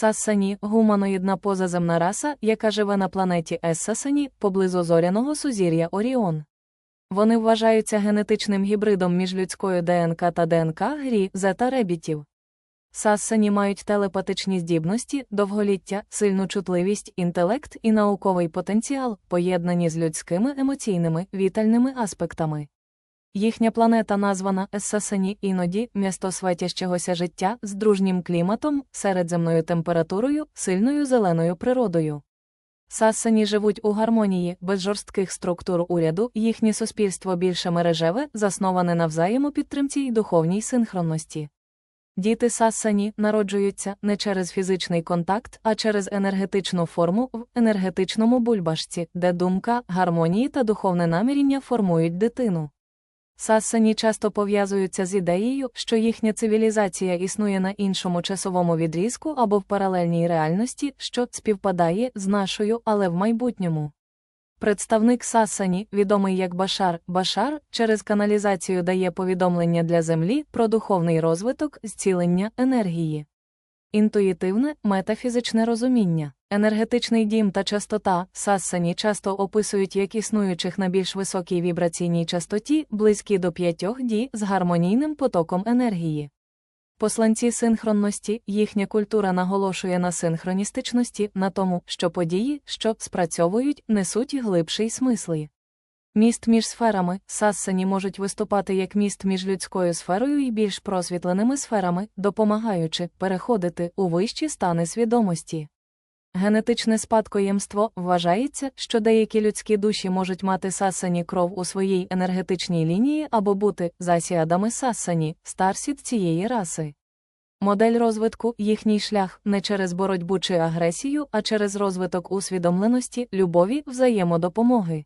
Сассані гуманоїдна позаземна раса, яка живе на планеті Ессасані поблизу зоряного сузір'я Оріон. Вони вважаються генетичним гібридом між людською ДНК та ДНК грі зета ребітів. Сассані мають телепатичні здібності, довголіття, сильну чутливість, інтелект і науковий потенціал, поєднані з людськими емоційними вітальними аспектами. Їхня планета названа Ессасані іноді місто святящогося життя з дружнім кліматом, середземною температурою, сильною зеленою природою. Сассані живуть у гармонії, без жорстких структур уряду, їхнє суспільство більше мережеве, засноване на взаємопідтримці й духовній синхронності. Діти Сассані народжуються не через фізичний контакт, а через енергетичну форму в енергетичному бульбашці, де думка, гармонії та духовне наміріння формують дитину. Сассані часто пов'язуються з ідеєю, що їхня цивілізація існує на іншому часовому відрізку або в паралельній реальності, що співпадає з нашою, але в майбутньому. Представник Сассані, відомий як Башар, Башар, через каналізацію дає повідомлення для Землі про духовний розвиток, зцілення енергії. Інтуїтивне, метафізичне розуміння, енергетичний дім та частота Сассані часто описують як існуючих на більш високій вібраційній частоті, близькі до 5 ді з гармонійним потоком енергії. Посланці синхронності, їхня культура наголошує на синхроністичності, на тому, що події, що спрацьовують, несуть глибший смисли. Міст між сферами Сассані можуть виступати як міст між людською сферою і більш просвітленими сферами, допомагаючи переходити у вищі стани свідомості. Генетичне спадкоємство вважається, що деякі людські душі можуть мати сассані кров у своїй енергетичній лінії або бути засіадами сассані, старсід цієї раси. Модель розвитку їхній шлях не через боротьбу чи агресію, а через розвиток усвідомленості, любові, взаємодопомоги.